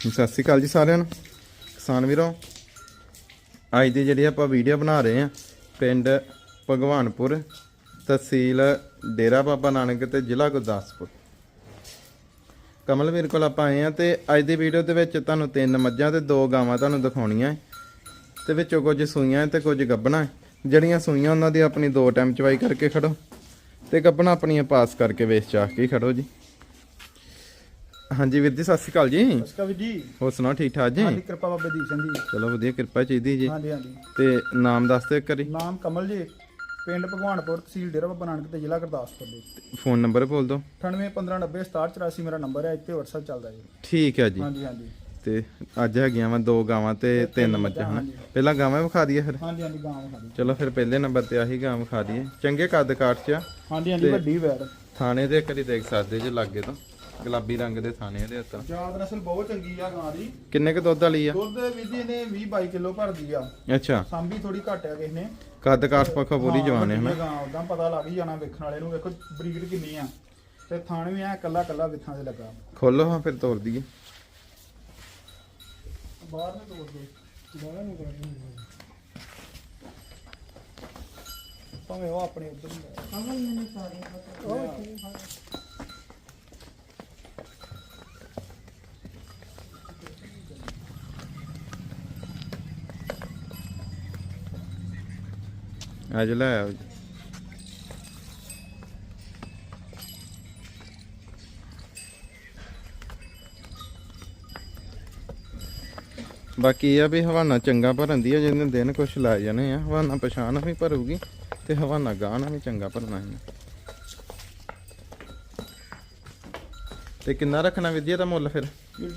ਸਤਿ ਸ਼੍ਰੀ ਅਕਾਲ ਜੀ ਸਾਰਿਆਂ ਨੂੰ। ਕਿਸਾਨ ਵੀਰੋ, ਅੱਜ ਦੀ ਜਿਹੜੀ ਆਪਾਂ ਵੀਡੀਓ ਬਣਾ ਰਹੇ ਆ ਪਿੰਡ ਭਗਵਾਨਪੁਰ ਤਹਿਸੀਲ ਡੇਰਾ ਬਾਬਾ ਨਾਨਕ ਤੇ ਜ਼ਿਲ੍ਹਾ ਗੁਰਦਾਸਪੁਰ। ਕਮਲ ਵੀਰ ਕੋਲ ਆਪਾਂ ਆਏ ਆ ਤੇ ਅੱਜ ਦੀ ਵੀਡੀਓ ਦੇ ਵਿੱਚ ਤੁਹਾਨੂੰ ਤਿੰਨ ਮੱਝਾਂ ਤੇ ਦੋ ਗਾਵਾਂ ਤੁਹਾਨੂੰ ਦਿਖਾਉਣੀਆਂ ਹੈ। ਤੇ ਵਿੱਚੋਂ ਕੁਝ ਸੂਈਆਂ ਤੇ ਕੁਝ ਗੱਬਣਾ ਜਿਹੜੀਆਂ ਸੂਈਆਂ ਉਹਨਾਂ ਦੀ ਆਪਣੀ ਦੋ ਟਾਈਮ ਚਵਾਈ ਕਰਕੇ ਖੜੋ ਤੇ ਗੱਬਣਾ ਆਪਣੀਆਂ ਪਾਸ ਕਰਕੇ ਵੇਚ ਚਾਹ ਕੇ ਖੜੋ ਜੀ। ਹਾਂਜੀ ਵੀਰ ਜੀ ਸਤਿ ਸ਼੍ਰੀ ਅਕਾਲ ਜੀ। ਨਮਸਕਾਰ ਵੀਰ ਜੀ। ਹੋਰ ਸੁਣਾਓ ਠੀਕ ਠਾਕ ਜੀ? ਹਾਂਜੀ ਕਿਰਪਾ ਬਾਬੇ ਦੀਪ ਸਿੰਘ ਜੀ। ਚਲੋ ਵਧੀਆ ਕਿਰਪਾ ਚਾਹੀਦੀ ਜੀ। ਹਾਂਜੀ ਹਾਂਜੀ। ਤੇ ਨਾਮ ਦੱਸ ਦਿਓ ਇੱਕ ਵਾਰੀ। ਨਾਮ ਕਮਲ ਜੀ ਪਿੰਡ ਭਗਵਾਨਪੁਰ ਤਹਿਸੀਲ ਡੇਰਾ ਬਾਬਾ ਨਾਨਕ ਤੇ ਜ਼ਿਲ੍ਹਾ ਗੁਰਦਾਸਪੁਰ ਦੇ ਫੋਨ ਨੰਬਰ ਬੋਲ ਦਿਓ। 9815906784 ਮੇਰਾ ਨੰਬਰ ਹੈ ਇੱਥੇ WhatsApp ਚੱਲਦਾ ਜੀ। ਠੀਕ ਹੈ ਜੀ। ਹਾਂਜੀ ਹਾਂਜੀ। ਤੇ ਅੱਜ ਹੈਗੀਆਂ ਵਾ ਦੋ ਗਾਵਾਂ ਤੇ ਤਿੰਨ ਮੱਝਾਂ ਹਨਾ। ਪਹਿਲਾਂ ਗਾਵਾਂ ਵਿਖਾ ਦਈਏ ਫਿਰ। ਹਾਂਜੀ ਹਾਂਜੀ ਗਾਂ ਖਾਦੀ ਚਲੋ ਫਿਰ ਪਹਿਲੇ ਨੰਬਰ ਤੇ ਆਹੀ ਗਾਂ ਵਿਖਾ ਦਈਏ। ਚੰਗੇ ਕੱਦ ਕਾਠ ਚ ਹਾਂਜੀ ਹਾਂਜੀ ਵੱਡੀ ਵੈੜ ਥਾਣੇ ਦੇ ਕਰੀ ਦੇਖ ਸਕਦੇ ਜੇ ਲਾਗੇ ਤੋਂ। ਗੁਲਾਬੀ ਰੰਗ ਦੇ ਥਾਣੇ ਇਹਦੇ ਉੱਤੇ ਜਾਤ ਨਸਲ ਬਹੁਤ ਚੰਗੀ ਆ ਗਾਂ ਦੀ। ਕਿੰਨੇ ਕੁ ਦੁੱਧ ਵਾਲੀ ਆ? ਦੁੱਧ ਵੀ ਜੀ ਨੇ 20 22 ਕਿਲੋ ਭਰਦੀ ਆ। ਅੱਛਾ। ਸਾਂਭੀ ਥੋੜੀ ਘੱਟ ਆ ਕਿਸ ਨੇ। ਕੱਦ ਕਾਠ ਪੱਖੋਂ ਪੂਰੀ ਜਵਾਨ ਹੈ ਹਨਾ? ਗਾਂ ਉਦਾਂ ਪਤਾ ਲੱਗ ਹੀ ਜਾਣਾ ਵੇਖਣ ਵਾਲੇ ਨੂੰ। ਵੇਖੋ ਬਰੀਡ ਕਿੰਨੀ ਆ। ਤੇ ਥਾਣ ਵੀ ਆ ਕੱਲਾ ਕੱਲਾ ਵਿੱਥਾਂ ਦੇ ਲੱਗਾ। ਖੋਲੋ ਹਾਂ ਫਿਰ ਤੋੜ ਦਈਏ। ਬਾਹਰ ਨੂੰ ਤੋੜ ਦੇ। ਬਾਹਰ ਨੂੰ ਤੋੜ ਦੇ। ਭਾਵੇਂ ਉਹ ਆਪਣੇ ਉੱਧਰ ਨੂੰ ਅਮਲ ਮੈਨੂੰ ਸਾਰੇ ਪਤਾ। ਅੱਜ ਲੈ ਆਓ ਜੀ। ਬਾਕੀ ਇਹ ਆ ਵੀ ਹਵਾਨਾ ਚੰਗਾ ਭਰਨ ਦੀ ਆ, ਜਿਹਨੇ ਦਿਨ ਕੁਛ ਲੈ ਜਾਣੇ ਆ। ਹਵਾਨਾ ਪਛਾਣ ਵੀ ਭਰੂਗੀ ਤੇ ਹਵਾਨਾ ਗਾਣਾ ਵੀ ਚੰਗਾ ਭਰਨਾ ਹੈ ਤੇ ਕਿੰਨਾ ਰੱਖਣਾ ਵਿਦਿਆ ਦਾ ਮੁੱਲ ਫਿਰ?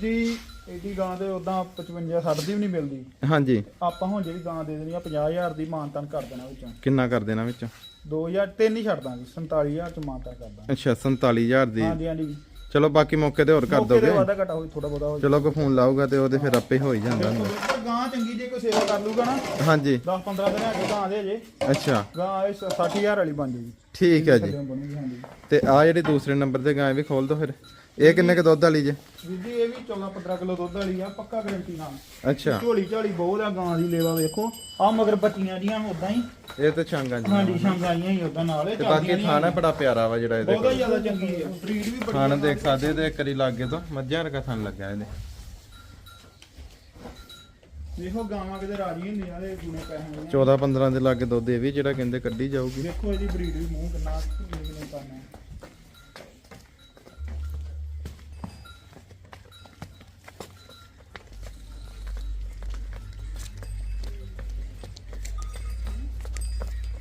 ਜੀ ਇਹਦੀ ਗਾਂ ਤੇ ਉਦਾਂ 55 60 ਦੀ ਵੀ ਨਹੀਂ ਮਿਲਦੀ। ਹਾਂਜੀ। ਆਪਾਂ ਹੁਣ ਜਿਹੜੀ ਗਾਂ ਦੇ ਦੇਣੀ ਆ 50000 ਦੀ ਮਾਨਤਾਨ ਕਰ ਦੇਣਾ ਵਿੱਚੋਂ। ਕਿੰਨਾ ਕਰ ਦੇਣਾ ਵਿੱਚ? 2000 ਤਿੰਨ ਹੀ ਛੱਡ ਦਾਂਗੇ 47000 ਚ ਮਾਨਤਾਨ ਕਰ ਦਾਂਗੇ। ਅੱਛਾ 47000 ਦੀ। ਹਾਂਜੀ ਹਾਂਜੀ। ਚਲੋ ਬਾਕੀ ਮੌਕੇ ਤੇ ਹੋਰ ਕਰ ਦੋਗੇ? ਵਾਧਾ ਘਟਾ ਹੋਈ ਥੋੜਾ ਬਹੁਤਾ ਹੋ ਚਲੋ ਕੋ ਫੋਨ ਲਾਊਗਾ ਤੇ ਉਹਦੇ ਫਿਰ ਆਪੇ ਹੋ ਹੀ ਜਾਂਦਾ ਹੁੰਦਾ ਗਾਂ ਚੰਗੀ ਜੇ ਕੋਈ ਸੇਵਾ ਕਰ ਲੂਗਾ ਨਾ। ਹਾਂਜੀ। 10 15 ਦਿਨ ਹੈਗੇ ਗਾਂ ਦੇ ਜੇ। ਅੱਛਾ। ਗਾਂ ਇਹ 60000 ਵਾਲੀ ਬਣ ਜੂਗੀ। ਠੀਕ ਹੈ ਜੀ। ਤੇ ਆ ਜਿਹੜੀ ਦੂਸਰੇ ਨੰਬਰ ਤੇ ਗਾਂ ਵੀ ਖੋਲ ਦੋ ਫਿਰ। ਇਹ ਕਿੰਨੇ ਕ ਦੁੱਧ ਵਾਲੀ ਜੇ? ਵੀਰ ਜੀ ਇਹ ਵੀ 14 15 ਕਿਲੋ ਦੁੱਧ ਵਾਲੀ ਆ ਪੱਕਾ ਗਰੰਟੀ ਨਾਲ। ਅੱਛਾ। ਝੋਲੀ ਝਾਲੀ ਬਹੁਤ ਆ ਗਾਂ ਦੀ ਲੇਵਾ ਵੇਖੋ। ਆ ਮਗਰ ਬੱਚੀਆਂ ਦੀਆਂ ਉਦਾਂ ਹੀ। ਇਹ ਤੇ ਛਾਂਗਾ ਜੀ ਹਾਂਜੀ ਸ਼ੰਗਾਈਆਂ ਹੀ ਉਦਾਂ ਨਾਲ। ਇਹ ਤੇ ਬਾਕੀ ਥਾਣਾ ਬੜਾ ਪਿਆਰਾ ਵਾ ਜਿਹੜਾ ਇਹਦੇ ਬਹੁਤਾ ਜ਼ਿਆਦਾ ਚੰਗੀ ਹੈ ਬਰੀਡ ਵੀ ਬੜੀ ਥਾਣਾ ਦੇਖ ਸਕਦੇ ਤੇ ਕਰੀ ਲਾਗੇ ਤੋਂ ਮੱਝਾਂ ਰਕਾ ਥਣ ਲੱਗਾ ਇਹਦੇ। ਵੇਖੋ ਗਾਵਾਂ ਕਿਤੇ ਰਾਜੀ ਹੁੰਦੀਆਂ ਤੇ ਗੁਣੇ ਪੈਸੇ ਨਹੀਂ 14 15 ਦੇ ਲਾਗੇ ਦੁੱਧ ਇਹ ਵੀ ਜਿਹੜਾ ਕਹਿੰਦੇ ਕੱਢੀ ਜਾਊਗੀ। ਵੇਖੋ ਇਹਦੀ ਬਰੀਡ ਵੀ ਮੂੰਹ ਕਿੰਨਾ ਕਿੰਨੇ ਕਰਨਾ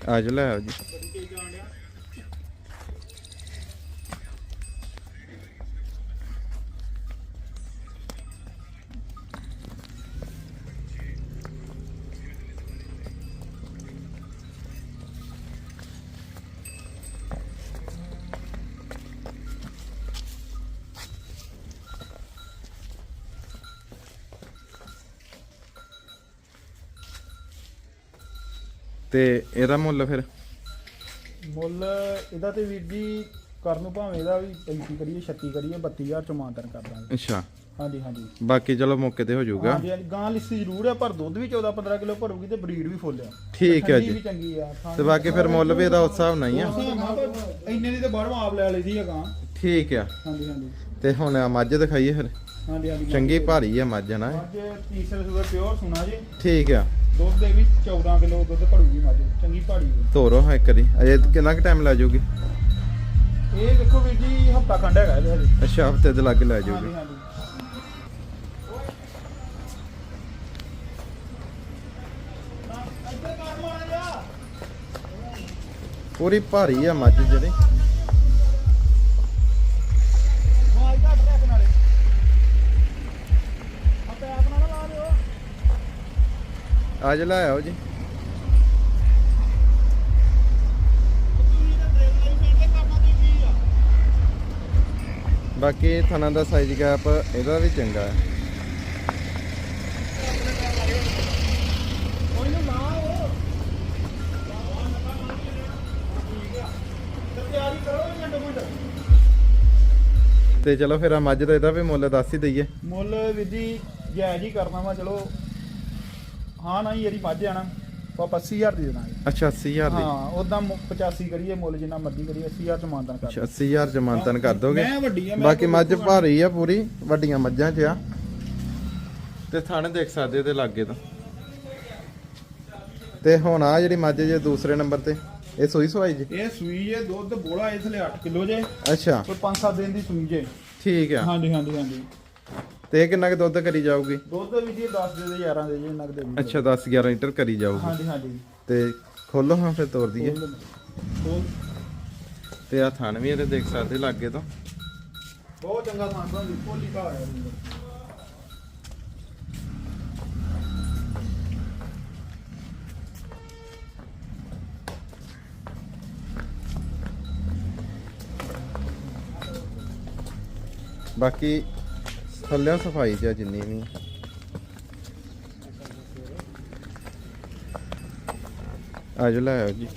ਅੱਜ ਲੈ ਆਓ ਜੀ। ਤੇ ਇਹਦਾ ਮੁੱਲ ਫਿਰ? ਮੁੱਲ ਇਹਦਾ ਤੇ ਵੀਰ ਜੀ ਕਰਨ ਨੂੰ ਭਾਵੇਂ ਇਹਦਾ ਵੀ 35 ਕਰੀਏ 36 ਕਰੀਏ 32000 ਚ ਮਾਨਤਨ ਕਰ ਦਾਂਗੇ। ਅੱਛਾ। ਹਾਂਜੀ ਹਾਂਜੀ। ਬਾਕੀ ਚਲੋ ਮੌਕੇ ਤੇ ਹੋ ਜਾਊਗਾ। ਹਾਂਜੀ ਹਾਂਜੀ। ਗਾਂ ਲਿੱਸੀ ਜ਼ਰੂਰ ਹੈ ਪਰ ਦੁੱਧ ਵੀ 14 15 ਕਿਲੋ ਭਰੂਗੀ ਤੇ ਬਰੀਡ ਵੀ ਫੁੱਲ ਆ। ਠੀਕ ਹੈ ਠੰਡੀ ਜੀ। ਵੀ ਚੰਗੀ ਆ ਖਾਣ ਤੇ ਬਾਕੀ ਫਿਰ ਮੁੱਲ ਵੀ ਇਹਦਾ ਉਸ ਹਿਸਾਬ ਨਾਲ ਹੀ ਆ। ਇੰਨੇ ਦੀ ਤੇ ਬਾਹਰੋਂ ਆਪ ਲੈ ਲਈ ਸੀ ਆ ਗਾਂ। ਠੀਕ ਆ। ਹਾਂਜੀ ਹਾਂਜੀ। ਤੇ ਹੁਣ ਆ ਮੱਝ ਦਿਖਾਈਏ ਫਿਰ। ਹਾਂਜੀ ਹਾਂਜੀ। ਚੰਗੀ ਭਾਰੀ ਆ ਮੱਝ ਨਾ ਅੱਜ ਤੀਸਰੇ ਸੂਬੇ ਪਿਓਰ ਸੁਣਾ ਜੀ। ਠੀਕ ਆ। ਦੁੱਧ ਦੇ ਵੀ 14 ਕਿਲੋ ਦੁੱਧ ਭਰੂਗੀ ਮੱਝ ਚੰਗੀ ਭਾੜੀ ਹੈ ਤੋਰੋ ਹਾਂ ਇੱਕ ਵਾਰੀ। ਅਜੇ ਕਿੰਨਾ ਕੁ ਟਾਈਮ ਲੈ ਜਾਊਗੀ ਇਹ ਦੇਖੋ ਵੀਰ ਜੀ ਹਫਤਾ ਖੰਡ ਹੈਗਾ ਇਹਦੇ ਹਜੇ। ਅੱਛਾ ਹਫ਼ਤੇ ਦੇ ਲਾਗੇ ਲੈ ਜਾਊਗੀ ਹਾਂਜੀ ਹਾਂਜੀ। ਪੂਰੀ ਭਾਰੀ ਆ ਮੱਝ ਜਿਹੜੀ। ਅੱਜ ਲੈ ਜੀ। ਬਾਕੀ ਥਣਾ ਦਾ ਸਾਈਜ਼ ਗੈਪ ਇਹਦਾ ਵੀ ਚੰਗਾ ਹੈ। ਤੇ ਚਲੋ ਫਿਰ ਆ ਮੱਝ ਦਾ ਇਹਦਾ ਵੀ ਮੁੱਲ ਦੱਸ ਹੀ ਦਈਏ। ਮੁੱਲ ਵੀਰ ਜੀ, ਜਾਇਜ਼ ਹੀ ਕਰਨਾ ਵਾ, ਚਲੋ। ਹਾਂ ਨਾ ਯਾਰੀ ਮੱਝ ਆਣਾ ਆਪਾਂ 80000 ਦੀ ਦੇਣਾ ਅੱਛਾ 80000 ਦੀ। ਹਾਂ ਉਦਾਂ 85 ਕਰੀਏ ਮੁੱਲ ਜਿੰਨਾ ਮਰਜ਼ੀ ਕਰੀਏ 80000 ਚ ਕਰ ਅੱਛਾ 80000 ਚ ਮਾਨਤਨ ਕਰ ਦੋਗੇ। ਮੈਂ ਵੱਡੀ ਆ ਬਾਕੀ ਮੱਝ ਭਾਰੀ ਆ ਪੂਰੀ ਵੱਡੀਆਂ ਮੱਝਾਂ 'ਚ ਆ। ਤੇ ਥਣ ਦੇਖ ਸਕਦੇ ਤੇ ਲਾਗੇ ਤੋਂ। ਤੇ ਹੁਣ ਆ ਜਿਹੜੀ ਮੱਝ ਜੇ ਦੂਸਰੇ ਨੰਬਰ ਤੇ ਇਹ ਸੂਈ ਸਵਾਈ ਜੀ? ਇਹ ਸੂਈ ਜੇ ਦੁੱਧ ਬੋਲਾ ਇਸ ਲਈ 8 ਕਿਲੋ ਜੇ। ਅੱਛਾ। ਕੋਈ 5-7 ਦਿਨ ਦੀ ਸੂਈ ਜੇ। ਠੀਕ ਆ। ਹਾਂਜੀ ਹਾਂਜੀ ਹਾਂਜੀ। ਤੇ ਇਹ ਕਿੰਨਾ ਕੁ ਦੁੱਧ ਕਰੀ ਜਾਊਗੀ? ਦੁੱਧ ਵੀ ਜੀ 10 ਦੇ ਦੇ 11 ਦੇ ਜੀ ਨਗ ਦੇ ਅੱਛਾ 10 11 ਲੀਟਰ ਕਰੀ ਜਾਊਗੀ। ਹਾਂਜੀ ਹਾਂਜੀ। ਤੇ ਖੋਲੋ ਹਾਂ ਫਿਰ ਤੋਰ ਦਈਏ। ਤੇ ਆ ਥਣ ਵੀ ਇਹਦੇ ਦੇਖ ਸਕਦੇ ਲਾਗੇ ਤੋਂ। ਬਹੁਤ ਚੰਗਾ ਥਾਂ ਬਣਦੀ ਪੋਲੀ ਘਾ ਆ ਜੀ ਬਾਕੀ ਥੱਲਿਆਂ ਸਫ਼ਾਈ ਚ ਆ ਜਿੰਨੀ ਵੀ। ਅੱਜ ਲੈ ਜੀ।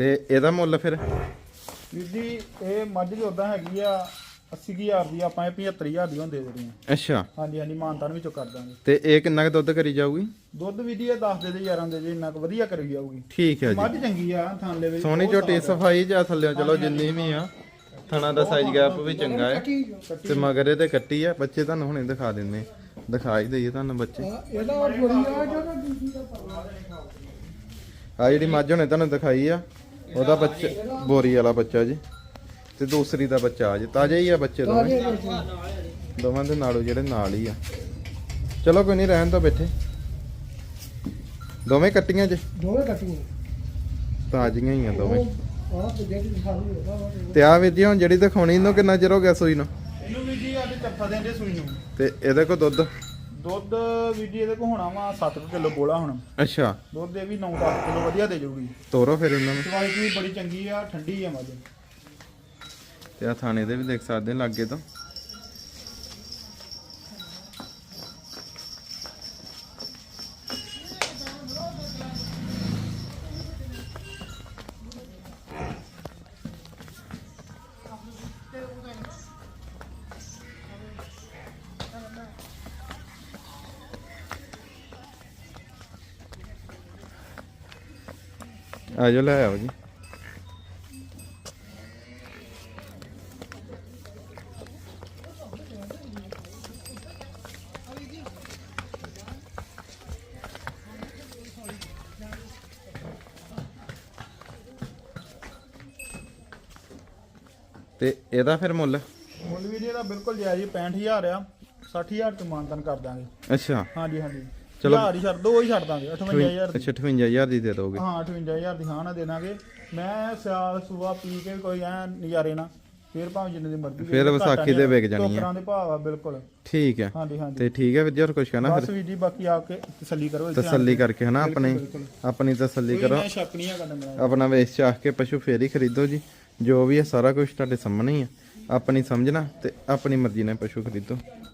ਤੇ ਇਹਦਾ ਮੁੱਲ ਫਿਰ? ਵੀਰ ਜੀ ਇਹ ਮੱਝ ਦੀ ਉਦਾਂ ਹੈਗੀ ਆ 80000 ਦੀ ਆਪਾਂ ਇਹ 75000 ਦੀ ਹੁੰਦੇ ਜਿਹੜੀਆਂ ਅੱਛਾ। ਹਾਂਜੀ ਹਾਂਜੀ ਮਾਨਤਾਨ ਵਿੱਚੋਂ ਕਰ ਦਾਂਗੇ। ਤੇ ਇਹ ਕਿੰਨਾ ਕੁ ਦੁੱਧ ਕਰੀ ਜਾਊਗੀ? ਦੁੱਧ ਵੀ ਦੀ ਇਹ 10 ਦੇ ਦੇ 11 ਦੇ ਜੇ ਇੰਨਾ ਕੁ ਵਧੀਆ ਕਰੀ ਜਾਊਗੀ। ਠੀਕ ਹੈ ਮੱਝ ਜੀ ਚੰਗੀ ਆ ਥਾਂ ਦੇ ਵਿੱਚ ਸੋਹਣੀ ਝੋਟੀ। ਸਫ਼ਾਈ ਜਾਂ ਥੱਲਿਆਂ ਚਲੋ ਜਿੰਨੀ ਵੀ ਆ ਥਣਾ ਦਾ ਸਾਈਜ਼ ਗੈਪ ਵੀ ਚੰਗਾ ਹੈ। ਤੇ ਮਗਰ ਇਹਦੇ ਕੱਟੀ ਆ ਬੱਚੇ ਤੁਹਾਨੂੰ ਹੁਣੇ ਦਿਖਾ ਦਿੰਨੇ ਦਿਖਾ ਹੀ ਦਈਏ ਤੁਹਾਨੂੰ ਬੱਚੇ। ਇਹਦਾ ਜਿਹੜਾ ਦਾ ਆ ਜਿਹੜੀ ਮੱਝ ਹੁਣੇ ਤੁਹਾਨੂੰ ਦਿਖਾਈ ਆ ਉਹਦਾ ਬੱਚਾ ਬੋਰੀ ਵਾਲਾ ਬੱਚਾ ਜੀ ਤੇ ਦੂਸਰੀ ਦਾ ਬੱਚਾ ਜੀ ਤਾਜ਼ੇ ਹੀ ਆ ਬੱਚੇ ਦੋਵੇਂ। ਦੋਵਾਂ ਦੇ ਨਾਲੋਂ ਜਿਹੜੇ ਨਾਲ ਹੀ ਆ। ਚਲੋ ਕੋਈ ਨਹੀਂ ਰਹਿਣ ਤੋਂ ਬੈਠੇ। ਦੋਵੇਂ ਕੱਟੀਆਂ ਜੇ? ਦੋਵੇਂ ਕੱਟੀਆਂ। ਤਾਜ਼ੀਆਂ ਹੀ ਆ ਦੋਵੇਂ। ਤੇ ਆ ਵੀਰ ਜੀ ਹੁਣ ਜਿਹੜੀ ਦਿਖਾਉਣੀ ਇਹਨੂੰ ਕਿੰਨਾ ਚਿਰ ਹੋ ਗਿਆ ਸੂਈ ਨੂੰ? ਇਹਨੂੰ ਵੀ ਜੀ ਅੱਜ ਚੱਫਾ ਦੇਂਦੇ ਸੂਈ ਨੂੰ। ਤੇ ਇਹਦੇ ਕੋਲ ਦੁੱਧ? ਦੁੱਧ ਵੀ ਜੀ ਇਹਦੇ ਕੋ ਹੋਣਾ ਵਾ 7 ਕਿਲੋ ਬੋਲਾ ਹੁਣ। ਅੱਛਾ। ਦੁੱਧ ਇਹ ਵੀ 9-10 ਕਿਲੋ ਵਧੀਆ ਦੇ ਜਾਊਗੀ ਤੋਰੋ ਫਿਰ ਇਹਨਾਂ ਨੂੰ। ਕੁਆਲਿਟੀ ਵੀ ਬੜੀ ਚੰਗੀ ਆ ਠੰਡੀ ਆ ਮੱਝ। ਤੇ ਆ ਥਾਣੇ ਦੇ ਵੀ ਦੇਖ ਸਕਦੇ ਲਾਗੇ ਤੋਂ। ਆਜੋ ਲੈ ਆਓ ਜੀ। ਤੇ ਇਹਦਾ ਫਿਰ ਮੁੱਲ? ਮੁੱਲ ਵੀ ਜੀ ਇਹਦਾ ਬਿਲਕੁਲ ਜਾਇਜ਼ 65000 ਆ 60000 ਚ ਮਾਨਤਨ ਕਰ ਦਾਂਗੇ। ਅੱਛਾ। ਹਾਂਜੀ ਹਾਂਜੀ। ਚਲੋ। ਚਲੋ ਹੀ ਛੱਡ ਦੋ ਹੀ ਛੱਡ ਦਾਂਗੇ 58000 ਦੀ। ਅੱਛਾ 58000 ਦੀ ਦੇ ਦੋਗੇ। ਹਾਂ 58000 ਦੀ ਹਾਂ ਨਾ ਦੇ ਦਾਂਗੇ। ਮੈਂ ਸਿਆਲ ਸੂਆ ਪੀ ਕੇ ਕੋਈ ਐ ਨਜ਼ਾਰੇ ਨਾ ਫਿਰ ਭਾਵੇਂ ਜਿੰਨੇ ਦੀ ਮਰਜ਼ੀ ਫਿਰ ਵਿਸਾਖੀ ਦੇ ਵਿਕ ਜਾਣੀ ਆ। ਟੋਕਰਾਂ ਦੇ ਭਾਅ ਆ ਬਿਲਕੁਲ। ਠੀਕ ਹੈ। ਹਾਂਜੀ ਹਾਂਜੀ। ਤੇ ਠੀਕ ਹੈ ਵੀਰ ਜੀ ਹੋਰ ਕੁਝ ਕਹਿਣਾ ਬਸ ਫਿਰ? ਵੀ ਜੀ ਬਾਕੀ ਆ ਕੇ ਤਸੱਲੀ ਕਰੋ ਤਸੱਲੀ ਕਰਕੇ ਹਨਾ ਆਪਣੀ। ਆਪਣੀ ਤਸੱਲੀ ਕਰੋ। ਆਪਣਾ ਵੇਚ ਚਾਹ ਕੇ ਪਸ਼ੂ ਫੇਰ ਹੀ ਖਰੀਦੋ ਜੀ। ਜੋ ਵੀ ਹੈ ਸਾਰਾ ਕੁਝ ਤੁਹਾਡੇ ਸਾਹਮਣੇ ਹੀ ਹੈ। ਆਪਣੀ ਸਮਝਣਾ ਤੇ ਆਪਣੀ ਮਰਜ਼ੀ ਨਾਲ ਪਸ਼ੂ ਖਰੀਦੋ।